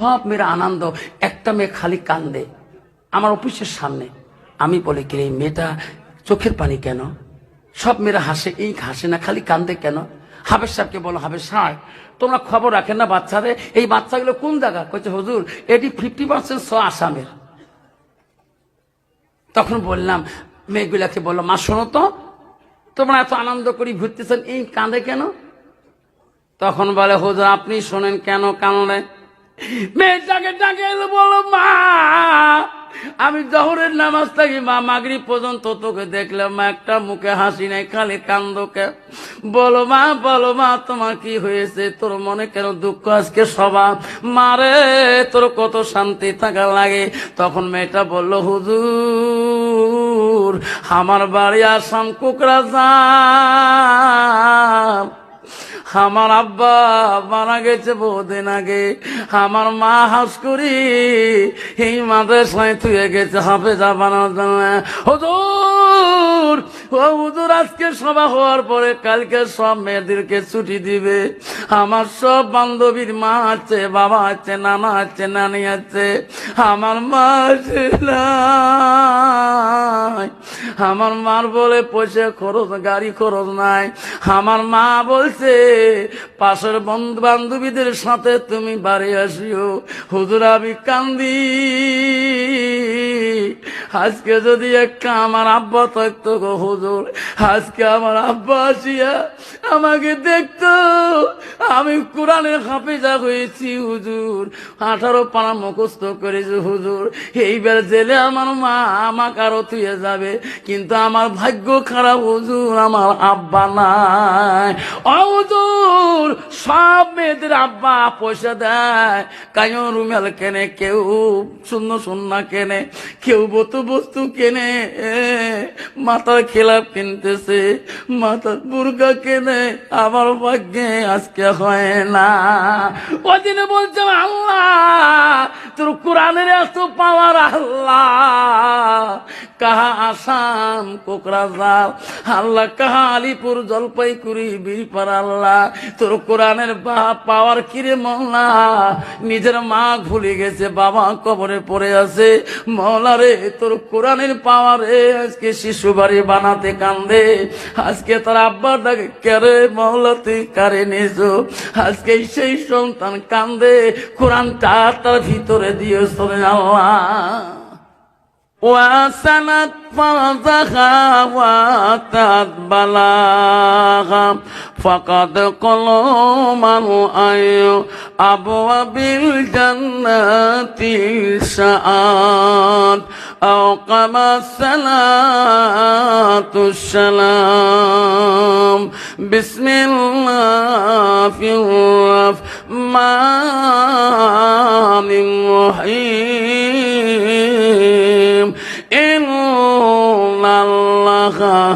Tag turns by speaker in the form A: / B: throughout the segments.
A: সব মেয়েরা আনন্দ। একটা মেয়ে খালি কান্দে। আমার অফিসের সামনে। আমি বলি কি এই মেয়েটা চোখের পানি কেন? সব মেয়েরা হাসে এই হাসে না, খালি কান্দে কেন? হাবের সাহেবকে বলো হাবের সাহেব তোমরা খবর রাখেন না বাচ্চাদের? এই বাচ্চাগুলো কোন জায়গা? কইছে, হুজুর, এটি ফিফটি পার্সেন্ট ছ আসামের। তখন বললাম, মেয়েগুলাকে বলল মা, শোনো তো, তোমরা এত আনন্দ করি ঘুরতেছেন এই কাঁদে কেন? তখন বলে, হুজুর, আপনি শোনেন কেন কানলে? মেয়েটাকে ডাকে বলো, মা, আমি জহরের নামাজ থাকি, মা মাগরি পর্যন্ত তোকে দেখলাম, মা, একটা মুখে হাসি নাই, খালি কান্দকে বলো, মা বলো, মা, তোমার কি হয়েছে? তোর মনে কেন দুঃখ? আজকে সবার মারে তোর কত শান্তি থাকা লাগে? তখন মেয়েটা বলল, হুজুর, আমার বাড়ি আসাম কুকরা যান আমার আব্বা মারা গেছে বহুদিন আগে। আমার মা হাস করি, এই মাদ্রাসায় থুয়ে গেছে হাফেজা বানার জন্য। হুজুর! ও হুজুর, আজকে সভা হওয়ার পরে কালকে সব মেয়েদেরকে ছুটি দিবে। আমার সব বান্ধবীর মা আছে, বাবা আছে, নানা আছে, নানি আছে। আমার মা আছে আমার মার বলে পয়সা খরচ, গাড়ি খরচ নাই। আমার মা বলছে, পাশের বন্ধু বান্ধবীদের সাথে তুমি বাড়ি আসিও। হুজুর, আমি কান্দি। আজকে যদি একটা আমার আব্বা থাকতো গো হুজুর। আজকে আমার আব্বা আসিয়া আমাকে দেখতো। আমি কোরআনের হাফিজা হয়েছি হুজুর। আঠারো পানা মুখস্থ করেছি হুজুর। এইবার জেলে আমার মা আমাকে আরও থুয়ে যাবে। কিন্তু আমার ভাগ্য খারাপ হুজুর, আমার আব্বা নাই। ও হুজুর, সব মেয়েদের আব্বা পয়সা দেয়। কায়ন রুমেল কেনে, কেউ শূন্য শূন্য কেনে, কেউ বতু বস্তু কেনে। এ, মাথার খেলাপ কিনতেছে মাথার বুর্গা কেনে আমার ভাগ্যে আজকে হয় না। ওদিনে বলছে আল্লাহ তোর কোরআনের এত পাওয়ার আল্লাহ কাহা আসাম কোকরাঝাল আল্লাহ কাহা আলিপুর জলপাইগুড়ি বীরপাড়া আল্লাহ তোর কোরআনের বা- পাওয়ার কিরে মৌলা? নিজের মা ভুলে গেছে বাবা কবরে পড়ে আছে। মৌলা রে তোর কোরআনের পাওয়ারে আজকে শিশু বাড়ি বানাতে কান্দে। আজকে তার আব্বা ডাকে কেরে মৌলা তুই কারে নিজ। আজকে সেই সন্তান কান্দে। কোরআনটা তার ভিতরে দিয়েছ আল্লাহ। وسنت فرزها واتت بلاغا فقد قل من أي أبواب الجنة سعاد أو كما الصلاة السلام. بسم الله الرحمن الرحيم.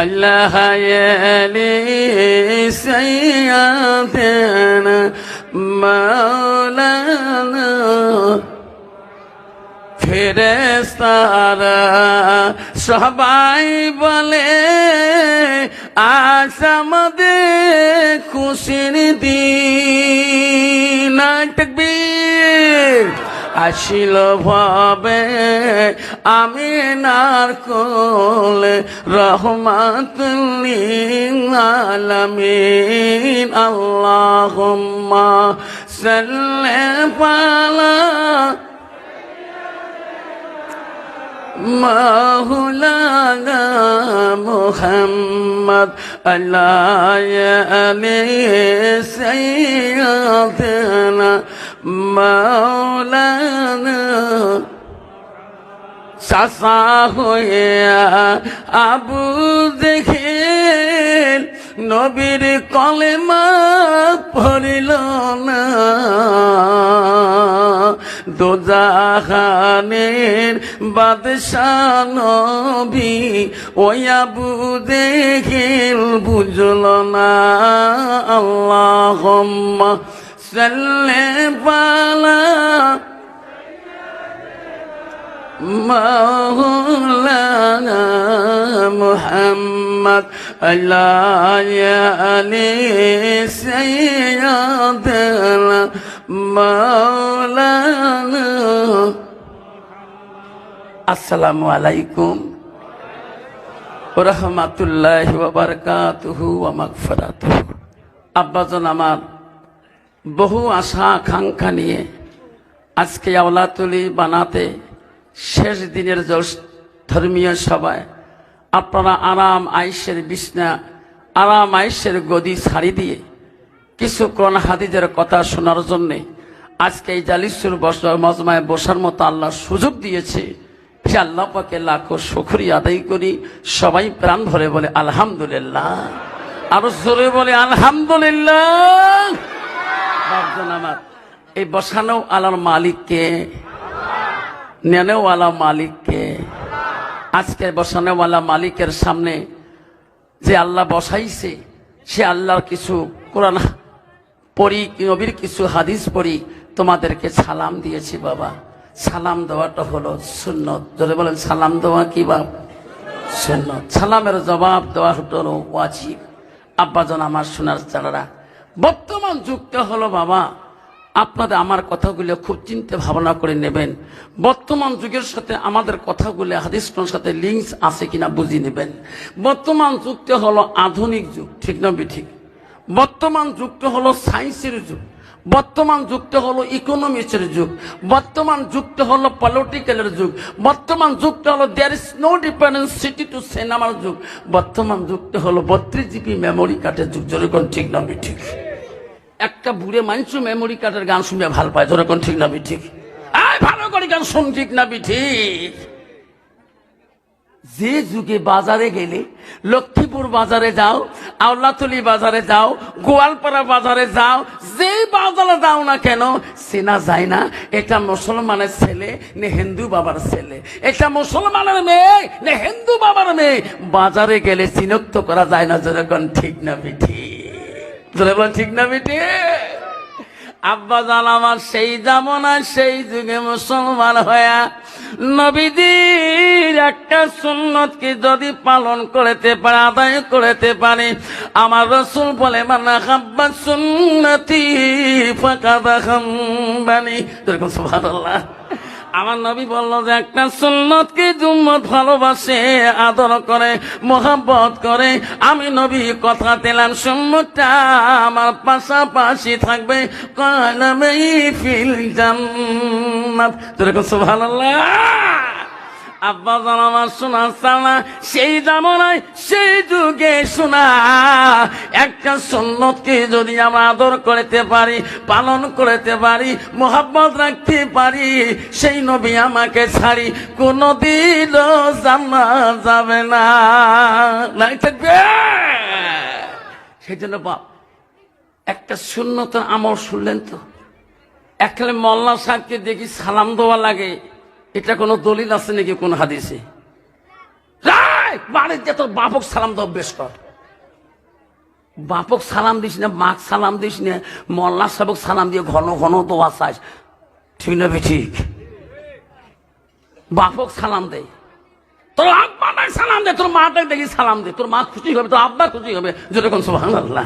A: الله يلي سيدنا مولانا ফেরেস্তারা সবাই বলে আজ আমাদের খুশির দিন তকবীর আসিল ভাবে আমি নার কোলে রহমাতুল্লিন আলামিন আল্লাহুম্মা সাল্লি আলা مولانا محمد الله عليه سيدنا مولانا চাষা হয়ে আবু দেখে নবীর কলেমা পড়িল না। দোজাহানের বাদশাহ নবী ওই আবু দেখিল বুঝল না। আল্লাহ সাল্লে পালা مولانا محمد الله علي سيدنا مولانا আসসালামু আলাইকুম রহমাতুল্লাহ বারকাতুহু ওয়া মাগফিরাতুহু আব্বাজন আমার বহু আশা আকাঙ্ক্ষা নিয়ে আজকে আওলাতুলি বানাতে শেষ দিনের জল- ধর্মীয় সভায় আপনারা আরাম আইসের বিছনা, আরাম আইসের গদি ছাড়ি দিয়ে কিছু কোরআন হাদিদের কথা শোনার জন্যে আজকে এই জালিসুর বস মজমায় বসার মতো আল্লাহ সুযোগ দিয়েছে। সে আল্লাহ পাকে লাখো শুকরি আদায় করি। সবাই প্রাণ ভরে বলে, আলহামদুলিল্লাহ। আরও জোরে বলে, আলহামদুলিল্লাহ। আমার, এই বসানো আলার মালিককে নেনেওয়ালা মালিককে, আজকের বসানোওয়ালা মালিকের সামনে যে আল্লাহ বসাইছে, সে আল্লাহর কিছু কোরআন পড়ি, নবীর কিছু হাদিস পড়ি, তোমাদেরকে সালাম দিয়েছি বাবা। সালাম দেওয়াটা হলো সুন্নত। যদি বলেন, সালাম দেওয়া কি বাপ? সুন্নত। সালামের জবাব দেওয়া হলো ওয়াজিব। আব্বাজন, আমার সোনার চালারা। বর্তমান যুগটা হলো বাবা আপনাদের আমার কথাগুলো খুব চিন্তা ভাবনা করে নেবেন। বর্তমান যুগের সাথে আমাদের কথাগুলো হাদিস সাথে লিঙ্কস আছে কিনা বুঝে নেবেন। বর্তমান যুগটা হলো আধুনিক যুগ, ঠিক না ঠিক বর্তমান যুগটা হলো সায়েন্সের যুগ। বর্তমান যুগটা হলো ইকোনমিক্সের যুগ। বর্তমান যুগটা হলো পলিটিক্যালের যুগ। বর্তমান যুগটা হলো there is no dependency to সিনেমার যুগ। বর্তমান যুগটা হলো বত্রিশ জিবি মেমোরি কার্ডের যুগ। যেরকম ঠিক না ঠিক একটা বুড়ে মানুষ মেমোরি কার্ডের গান শুনবে, ভালো পায় যেরকম ঠিক না বি ঠিক আয়, ভালো করে গান শুন, ঠিক না বি ঠিক যে যুগে বাজারে গেলে, লক্ষ্মীপুর বাজারে যাও, আওলাতলি বাজারে যাও, গোয়ালপাড়া বাজারে যাও, যে বাজারে যাও না কেন, চেনা যায় না, এটা মুসলমানের ছেলে নে হিন্দু বাবার ছেলে। এটা মুসলমানের মেয়ে নে হিন্দু বাবার মেয়ে। বাজারে গেলে চিনক্ত করা যায় না যেরকম ঠিক না বিঠি ঠিক না বিঠি আব্বা জান আমার সেই জামনা সেই যুগে মুসলমান হয়া নবীজির একটা সুন্নতকে যদি পালন করতে পারে, আদায় করতে পারে, আমার রসুল বলে মানা হাব্বা সুন্নতি ফাঁকা দেখাম্বানি এরকম সুবহানাল্লাহ। আমার নবী বলল যে, একটা সুন্নতকে জুম্মত ভালোবাসে, আদর করে, মোহাব্বত করে। আমি নবী কথা দিলাম, সুন্নতটা আমার পাশাপাশি থাকবে। কালামে ফিল জান্নাত। যেরকম সুবহানাল্লাহ। আব্বা জান শোনা সানা সেই জামানায়, সেই যুগে শোনা একটা সুন্নতকে যদি আমরা আদর করতে পারি, পালন করতে পারি, মোহাব্বত রাখতে পারি, সেই নবী আমাকে ছাড়ি কোনো দিন জানা যাবে না। সেই জন্য বাপ, একটা শূন্যতার আমল শুনলেন তো? একখানে মল্লা সাহেবকে দেখি সালাম দেওয়া লাগে। এটা কোনো দলিল আছে নাকি কোন হাদিসে? বাড়িতে তোর বাপক সালাম দাও, বেশ কর। বাপক সালাম দিস না, মাক সালাম দিস না, মল্লা সাহেবক সালাম দিয়ে ঘন ঘন দোয়া চাস। ঠিক না ঠিক? বাপক সালাম দে। তোর আব্বা সালাম দে, তোর মাটাকে দেখি সালাম দে। তোর মা খুশি হবে, তোর আব্বা খুশি হবে, যেরকম সোহান আল্লাহ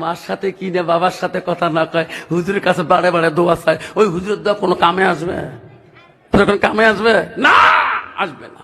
A: মার সাথে কি না, বাবার সাথে কথা না কয়, হুজুরের কাছে বারে বারে দোয়া চায়, ওই হুজুরের দোয়া কোনো কামে আসবে? তোর কামে আসবে? না আসবে না।